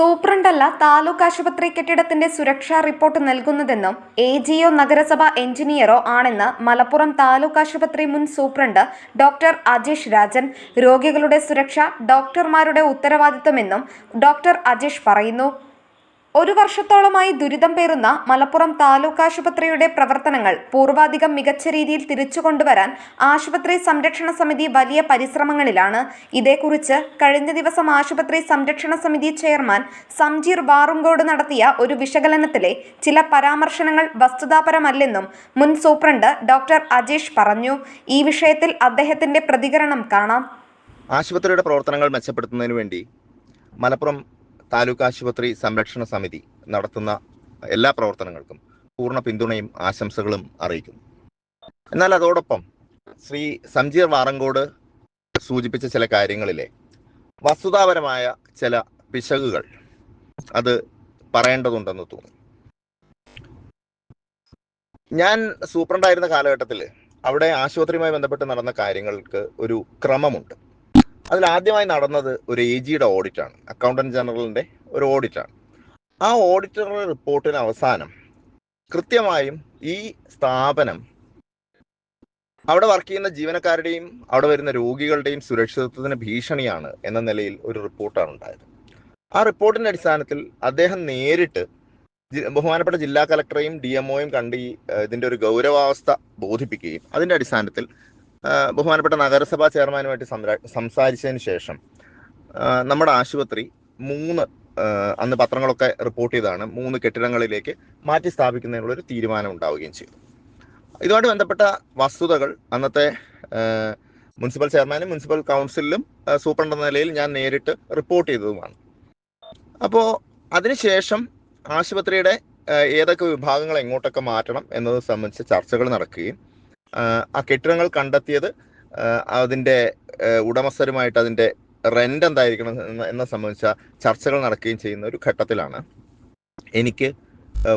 സൂപ്രണ്ടല്ല താലൂക്ക് ആശുപത്രി കെട്ടിടത്തിന്റെ സുരക്ഷാ റിപ്പോർട്ട് നൽകുന്നതെന്നും എ ജിയോ നഗരസഭ എഞ്ചിനീയറോ ആണെന്ന് മലപ്പുറം താലൂക്ക് ആശുപത്രി മുൻ സൂപ്രണ്ട് ഡോക്ടർ അജേഷ് രാജൻ. രോഗികളുടെ സുരക്ഷ ഡോക്ടർമാരുടെ ഉത്തരവാദിത്വമെന്നും ഡോക്ടർ അജേഷ് പറയുന്നു. ഒരു വർഷത്തോളമായി ദുരിതം പേറുന്ന മലപ്പുറം താലൂക്ക് ആശുപത്രിയുടെ പ്രവർത്തനങ്ങൾ പൂർവാധികം മികച്ച രീതിയിൽ തിരിച്ചു കൊണ്ടുവരാൻ ആശുപത്രി സംരക്ഷണ സമിതി വലിയ പരിശ്രമങ്ങളിലാണ്. ഇതേക്കുറിച്ച് കഴിഞ്ഞ ദിവസം ആശുപത്രി സംരക്ഷണ സമിതി ചെയർമാൻ സംജീർ വാറുങ്കോട് നടത്തിയ ഒരു വിശകലനത്തിലെ ചില പരാമർശനങ്ങൾ വസ്തുതാപരമല്ലെന്നും മുൻ സൂപ്രണ്ട് ഡോക്ടർ അജേഷ് പറഞ്ഞു. ഈ വിഷയത്തിൽ അദ്ദേഹത്തിന്റെ പ്രതികരണം കാണാം. ആശുപത്രിയുടെ പ്രവർത്തനങ്ങൾ മെച്ചപ്പെടുത്തുന്നതിന് വേണ്ടി മലപ്പുറം താലൂക്ക് ആശുപത്രി സംരക്ഷണ സമിതി നടത്തുന്ന എല്ലാ പ്രവർത്തനങ്ങൾക്കും പൂർണ പിന്തുണയും ആശംസകളും അറിയിക്കുന്നു. എന്നാൽ അതോടൊപ്പം ശ്രീ സംജീർ വാറങ്കോട് സൂചിപ്പിച്ച ചില കാര്യങ്ങളിലെ വസ്തുതാപരമായ ചില പിശകുകൾ അത് പറയേണ്ടതുണ്ടെന്ന് തോന്നി. ഞാൻ സൂപ്രണ്ടായിരുന്ന കാലഘട്ടത്തിൽ അവിടെ ആശുപത്രിയുമായി ബന്ധപ്പെട്ട് നടന്ന കാര്യങ്ങൾക്ക് ഒരു ക്രമമുണ്ട്. അതിൽ ആദ്യമായി നടന്നത് ഒരു എ ജിയുടെ ഓഡിറ്റാണ് അക്കൗണ്ടന്റ് ജനറലിന്റെ ഒരു ഓഡിറ്റാണ് ആ ഓഡിറ്ററുടെ റിപ്പോർട്ടിന് അവസാനം കൃത്യമായും ഈ സ്ഥാപനം അവിടെ വർക്ക് ചെയ്യുന്ന ജീവനക്കാരുടെയും അവിടെ വരുന്ന രോഗികളുടെയും സുരക്ഷിതത്വത്തിന് ഭീഷണിയാണ് എന്ന നിലയിൽ ഒരു റിപ്പോർട്ടാണ് ഉണ്ടായത്. ആ റിപ്പോർട്ടിന്റെ അടിസ്ഥാനത്തിൽ അദ്ദേഹം നേരിട്ട് ബഹുമാനപ്പെട്ട ജില്ലാ കലക്ടറെയും ഡി എംഒയും കണ്ട് ഇതിന്റെ ഒരു ഗൗരവാവസ്ഥ ബോധിപ്പിക്കുകയും അതിന്റെ അടിസ്ഥാനത്തിൽ ബഹുമാനപ്പെട്ട നഗരസഭാ ചെയർമാനുമായിട്ട് സംര- സംസാരിച്ചതിന് ശേഷം നമ്മുടെ ആശുപത്രി മൂന്ന് അന്ന് പത്രങ്ങളൊക്കെ റിപ്പോർട്ട് ചെയ്താണ് മൂന്ന് കെട്ടിടങ്ങളിലേക്ക് മാറ്റി സ്ഥാപിക്കുന്നതിനുള്ള ഒരു തീരുമാനം ഉണ്ടാവുകയും ചെയ്തു. ഇതുമായിട്ട് ബന്ധപ്പെട്ട വസ്തുതകൾ അന്നത്തെ മുനിസിപ്പൽ ചെയർമാനും മുനിസിപ്പൽ കൗൺസിലും സൂപ്രണ്ട് എന്ന നിലയിൽ ഞാൻ നേരിട്ട് റിപ്പോർട്ട് ചെയ്തതുമാണ്. അപ്പോൾ അതിനുശേഷം ആശുപത്രിയുടെ ഏതൊക്കെ വിഭാഗങ്ങൾ എങ്ങോട്ടൊക്കെ മാറ്റണം എന്നത് സംബന്ധിച്ച് ചർച്ചകൾ നടക്കുകയും ആ, കെട്ടിടങ്ങൾ കണ്ടെത്തിയത് അതിന്റെ ഉടമസ്ഥരുമായിട്ട് അതിന്റെ റെന്റ് എന്തായിരിക്കണം എന്ന സംബന്ധിച്ച ചർച്ചകൾ നടക്കുകയും ചെയ്യുന്ന ഒരു ഘട്ടത്തിലാണ് എനിക്ക്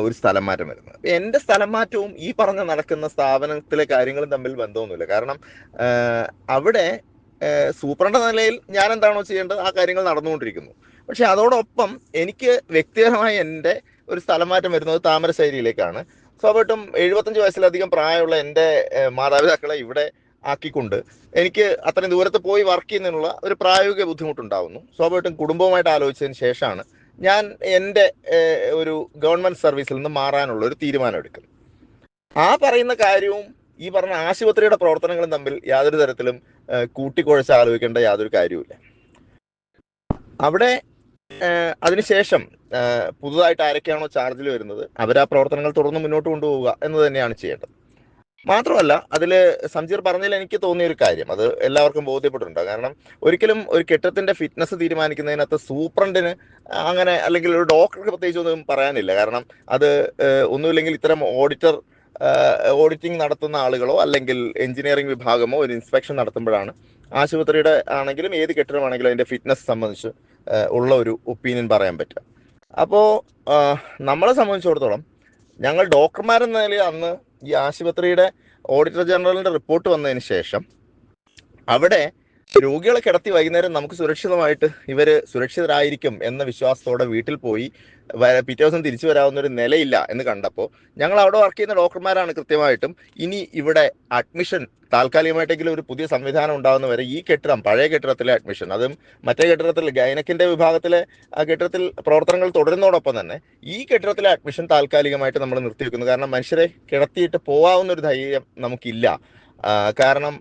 ഒരു സ്ഥലം മാറ്റം വരുന്നത്. എന്റെ സ്ഥലം മാറ്റവും ഈ പറഞ്ഞ നടക്കുന്ന സ്ഥാപനത്തിലെ കാര്യങ്ങളും തമ്മിൽ ബന്ധമൊന്നുമില്ല. കാരണം അവിടെ സൂപ്രണ്ട നിലയിൽ ഞാൻ എന്താണോ ചെയ്യേണ്ടത് ആ കാര്യങ്ങൾ നടന്നുകൊണ്ടിരിക്കുന്നു. പക്ഷെ അതോടൊപ്പം എനിക്ക് വ്യക്തിപരമായി എന്റെ ഒരു സ്ഥലം മാറ്റം വരുന്നത് താമരശ്ശേരിയിലേക്കാണ്. സ്വാഭാവികമായിട്ടും എഴുപത്തഞ്ച് വയസ്സിലധികം പ്രായമുള്ള എന്റെ മാതാപിതാക്കളെ ഇവിടെ ആക്കിക്കൊണ്ട് എനിക്ക് അത്രയും ദൂരത്ത് പോയി വർക്ക് ചെയ്യുന്നതിനുള്ള ഒരു പ്രായോഗിക ബുദ്ധിമുട്ടുണ്ടാവുന്നു. സ്വാഭാവികമായിട്ടും കുടുംബവുമായിട്ട് ആലോചിച്ചതിന് ശേഷമാണ് ഞാൻ എന്റെ ഒരു ഗവൺമെന്റ് സർവീസിൽ നിന്ന് മാറാനുള്ള ഒരു തീരുമാനം എടുക്കുന്നത് ആ പറയുന്ന കാര്യവും ഈ പറഞ്ഞ ആശുപത്രിയുടെ പ്രവർത്തനങ്ങളും തമ്മിൽ യാതൊരു തരത്തിലും കൂട്ടിക്കുഴച്ച് ആലോചിക്കേണ്ട യാതൊരു കാര്യവുമില്ല. അവിടെ അതിനുശേഷം പുതുതായിട്ട് ആരൊക്കെയാണോ ചാർജിൽ വരുന്നത് അവർ ആ പ്രവർത്തനങ്ങൾ തുടർന്ന് മുന്നോട്ട് കൊണ്ടുപോവുക എന്ന് തന്നെയാണ് ചെയ്യേണ്ടത്. മാത്രമല്ല അതിൽ സംജീർ പറഞ്ഞതിൽ എനിക്ക് തോന്നിയ ഒരു കാര്യം അത് എല്ലാവർക്കും ബോധ്യപ്പെട്ടിട്ടുണ്ട്. കാരണം ഒരിക്കലും ഒരു കെട്ടിടത്തിന്റെ ഫിറ്റ്നസ് തീരുമാനിക്കുന്നതിനകത്ത് സൂപ്രണ്ടിന് അങ്ങനെ അല്ലെങ്കിൽ ഒരു ഡോക്ടർക്ക് പ്രത്യേകിച്ച് ഒന്നും പറയാനില്ല. കാരണം അത് ഒന്നുമില്ലെങ്കിൽ ഇത്തരം ഓഡിറ്റർ ഓഡിറ്റിംഗ് നടത്തുന്ന ആളുകളോ അല്ലെങ്കിൽ എഞ്ചിനീയറിംഗ് വിഭാഗമോ ഒരു ഇൻസ്പെക്ഷൻ നടത്തുമ്പോഴാണ് ആശുപത്രിയുടെ ആണെങ്കിലും ഏത് കെട്ടിടമാണെങ്കിലും അതിന്റെ ഫിറ്റ്നസ് സംബന്ധിച്ച് ഉള്ള ഒരു ഒപ്പീനിയൻ പറയാൻ പറ്റുക. അപ്പോൾ നമ്മളെ സംബന്ധിച്ചിടത്തോളം ഞങ്ങൾ ഡോക്ടർമാരെന്ന നിലയിൽ അന്ന് ഈ ആശുപത്രിയുടെ ഓഡിറ്റർ ജനറലിന്റെ റിപ്പോർട്ട് വന്നതിന് ശേഷം അവിടെ രോഗികളെ കിടത്തി വൈകുന്നേരം നമുക്ക് സുരക്ഷിതമായിട്ട് ഇവർ സുരക്ഷിതരായിരിക്കും എന്ന വിശ്വാസത്തോടെ വീട്ടിൽ പോയി പിറ്റേ ദിവസം തിരിച്ചു വരാവുന്ന ഒരു നിലയില്ല എന്ന് കണ്ടപ്പോൾ ഞങ്ങൾ അവിടെ വർക്ക് ചെയ്യുന്ന ഡോക്ടർമാരാണ് കൃത്യമായിട്ടും. ഇനി ഇവിടെ അഡ്മിഷൻ താൽക്കാലികമായിട്ടെങ്കിലും ഒരു പുതിയ സംവിധാനം ഉണ്ടാകുന്ന വരെ ഈ കെട്ടിടം പഴയ കെട്ടിടത്തിലെ അഡ്മിഷൻ അതും മറ്റേ കെട്ടിടത്തിൽ ഗൈനക്കിന്റെ വിഭാഗത്തിലെ ആ കെട്ടിടത്തിൽ പ്രവർത്തനങ്ങൾ തുടരുന്നതോടൊപ്പം തന്നെ ഈ കെട്ടിടത്തിലെ അഡ്മിഷൻ താൽക്കാലികമായിട്ട് നമ്മൾ നിർത്തിവെക്കുന്നു. കാരണം മനുഷ്യരെ കിടത്തിയിട്ട് പോകാവുന്ന ഒരു ധൈര്യം നമുക്കില്ല. കാരണം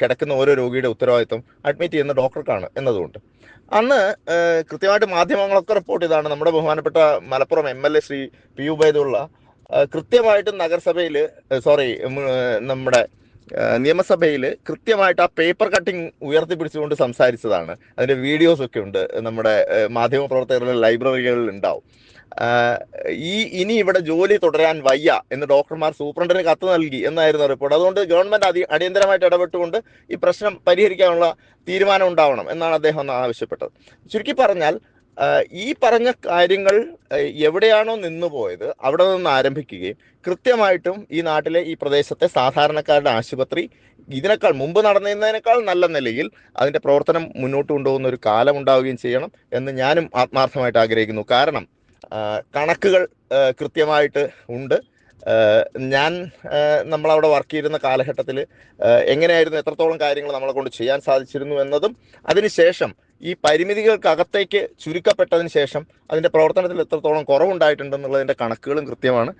കിടക്കുന്ന ഓരോ രോഗിയുടെ ഉത്തരവാദിത്വം അഡ്മിറ്റ് ചെയ്യുന്ന ഡോക്ടർക്കാണ് എന്നതുകൊണ്ട്. അന്ന് കൃത്യമായിട്ട് മാധ്യമങ്ങളൊക്കെ റിപ്പോർട്ട് ചെയ്താണ്. നമ്മുടെ ബഹുമാനപ്പെട്ട Malappuram M L A Shri P Ubaidullah കൃത്യമായിട്ടും നഗരസഭയിൽ സോറി നമ്മുടെ നിയമസഭയിൽ കൃത്യമായിട്ട് ആ പേപ്പർ കട്ടിംഗ് ഉയർത്തിപ്പിടിച്ചുകൊണ്ട് സംസാരിച്ചതാണ്. അതിന്റെ വീഡിയോസ് ഒക്കെ ഉണ്ട്. നമ്മുടെ മാധ്യമപ്രവർത്തകരുടെ മാധ്യമ പ്രവർത്തകരുടെ ലൈബ്രറികളിൽ ഉണ്ടാവും. ഈ ഇനി ഇവിടെ ജോലി തുടരാൻ വയ്യ എന്ന് ഡോക്ടർമാർ സൂപ്രണ്ടിന് കത്ത് നൽകി എന്നായിരുന്നു റിപ്പോർട്ട്. അതുകൊണ്ട് ഗവൺമെന്റ് അതി അടിയന്തരമായിട്ട് ഇടപെട്ടുകൊണ്ട് ഈ പ്രശ്നം പരിഹരിക്കാനുള്ള തീരുമാനം ഉണ്ടാവണം എന്നാണ് അദ്ദേഹം ആവശ്യപ്പെട്ടത്. ചുരുക്കി പറഞ്ഞാൽ ഈ പറഞ്ഞ കാര്യങ്ങൾ എവിടെയാണോ നിന്നുപോയത് അവിടെ നിന്ന് ആരംഭിക്കുകയും കൃത്യമായിട്ടും ഈ നാട്ടിലെ ഈ പ്രദേശത്തെ സാധാരണക്കാരുടെ ആശുപത്രി ഇതിനേക്കാൾ മുമ്പ് നടന്നതിനേക്കാൾ നല്ല നിലയിൽ അതിന്റെ പ്രവർത്തനം മുന്നോട്ട് കൊണ്ടുപോകുന്ന ഒരു കാലം ഉണ്ടാവുകയും ചെയ്യണം എന്ന് ഞാനും ആത്മാർത്ഥമായിട്ട് ആഗ്രഹിക്കുന്നു. കാരണം കണക്കുകൾ കൃത്യമായിട്ട് ഉണ്ട്. ഞാൻ നമ്മളവിടെ വർക്ക് ചെയ്തിരുന്ന കാലഘട്ടത്തിൽ എങ്ങനെയായിരുന്നു എത്രത്തോളം കാര്യങ്ങൾ നമ്മളെ കൊണ്ട് ചെയ്യാൻ സാധിച്ചിരുന്നു എന്നതും അതിനുശേഷം ഈ പരിമിതികൾക്കകത്തേക്ക് ചുരുക്കപ്പെട്ടതിന് ശേഷം അതിന്റെ പ്രവർത്തനത്തിൽ എത്രത്തോളം കുറവുണ്ടായിട്ടുണ്ടെന്നുള്ളതിന്റെ കണക്കുകളും കൃത്യമാണ്.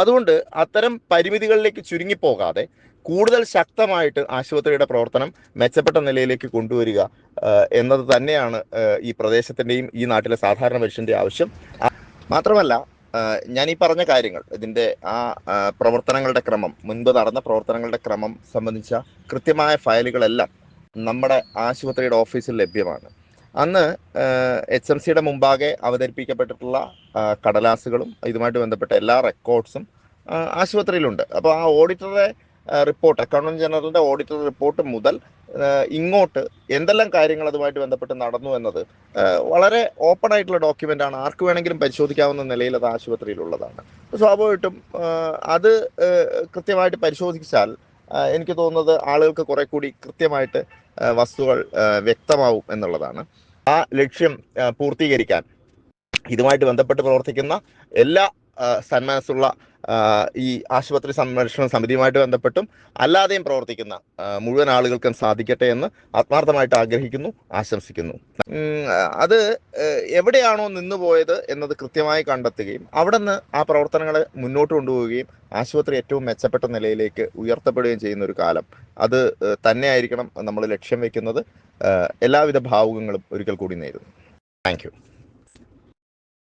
അതുകൊണ്ട് അത്തരം പരിമിതികളിലേക്ക് ചുരുങ്ങിപ്പോകാതെ കൂടുതൽ ശക്തമായിട്ട് ആശുപത്രിയുടെ പ്രവർത്തനം മെച്ചപ്പെട്ട നിലയിലേക്ക് കൊണ്ടുവരിക എന്നത് തന്നെയാണ് ഈ പ്രദേശത്തിന്റെയും ഈ നാട്ടിലെ സാധാരണ മനുഷ്യന്റെ ആവശ്യം. മാത്രമല്ല ഞാൻ ഈ പറഞ്ഞ കാര്യങ്ങൾ ഇതിന്റെ ആ പ്രവർത്തനങ്ങളുടെ ക്രമം മുൻപ് നടന്ന പ്രവർത്തനങ്ങളുടെ ക്രമം സംബന്ധിച്ച കൃത്യമായ ഫയലുകളെല്ലാം നമ്മുടെ ആശുപത്രിയുടെ ഓഫീസിൽ ലഭ്യമാണ്. അന്ന് എച്ച് എം സിയുടെ മുമ്പാകെ അവതരിപ്പിക്കപ്പെട്ടിട്ടുള്ള കടലാസുകളും ഇതുമായിട്ട് ബന്ധപ്പെട്ട എല്ലാ റെക്കോർഡ്സും ആശുപത്രിയിലുണ്ട്. അപ്പോൾ ആ ഓഡിറ്ററുടെ റിപ്പോർട്ട് അക്കൗണ്ടന്റ് ജനറലിന്റെ ഓഡിറ്റർ റിപ്പോർട്ട് മുതൽ ഇങ്ങോട്ട് എന്തെല്ലാം കാര്യങ്ങൾ അതുമായിട്ട് ബന്ധപ്പെട്ട് നടന്നു എന്നത് വളരെ ഓപ്പൺ ആയിട്ടുള്ള ഡോക്യുമെന്റ് ആണ്. ആർക്ക് വേണമെങ്കിലും പരിശോധിക്കാവുന്ന നിലയിൽ അത് ആശുപത്രിയിലുള്ളതാണ്. സ്വാഭാവികമായിട്ടും അത് കൃത്യമായിട്ട് പരിശോധിച്ചാൽ എനിക്ക് തോന്നുന്നത് ആളുകൾക്ക് കുറെ കൂടി കൃത്യമായിട്ട് വസ്തുക്കൾ വ്യക്തമാവും എന്നുള്ളതാണ്. ആ ലക്ഷ്യം പൂർത്തീകരിക്കാൻ ഇതുമായിട്ട് ബന്ധപ്പെട്ട് പ്രവർത്തിക്കുന്ന എല്ലാ സന്മനസ്സുള്ള ഈ ആശുപത്രി സംരക്ഷണ സമിതിയുമായിട്ട് ബന്ധപ്പെട്ടും അല്ലാതെയും പ്രവർത്തിക്കുന്ന മുഴുവൻ ആളുകൾക്കും സാധിക്കട്ടെ എന്ന് ആത്മാർത്ഥമായിട്ട് ആഗ്രഹിക്കുന്നു ആശംസിക്കുന്നു. അത് എവിടെയാണോ നിന്നുപോയത് എന്നത് കൃത്യമായി കണ്ടെത്തുകയും അവിടെ നിന്ന് ആ പ്രവർത്തനങ്ങളെ മുന്നോട്ട് കൊണ്ടുപോവുകയും ആശുപത്രി ഏറ്റവും മെച്ചപ്പെട്ട നിലയിലേക്ക് ഉയർത്തപ്പെടുകയും ചെയ്യുന്ന ഒരു കാലം. അത് തന്നെയായിരിക്കണം നമ്മൾ ലക്ഷ്യം വെക്കുന്നത്. എല്ലാവിധ ഭാവുകങ്ങളും ഒരിക്കൽ കൂടി നേരുന്നു. താങ്ക്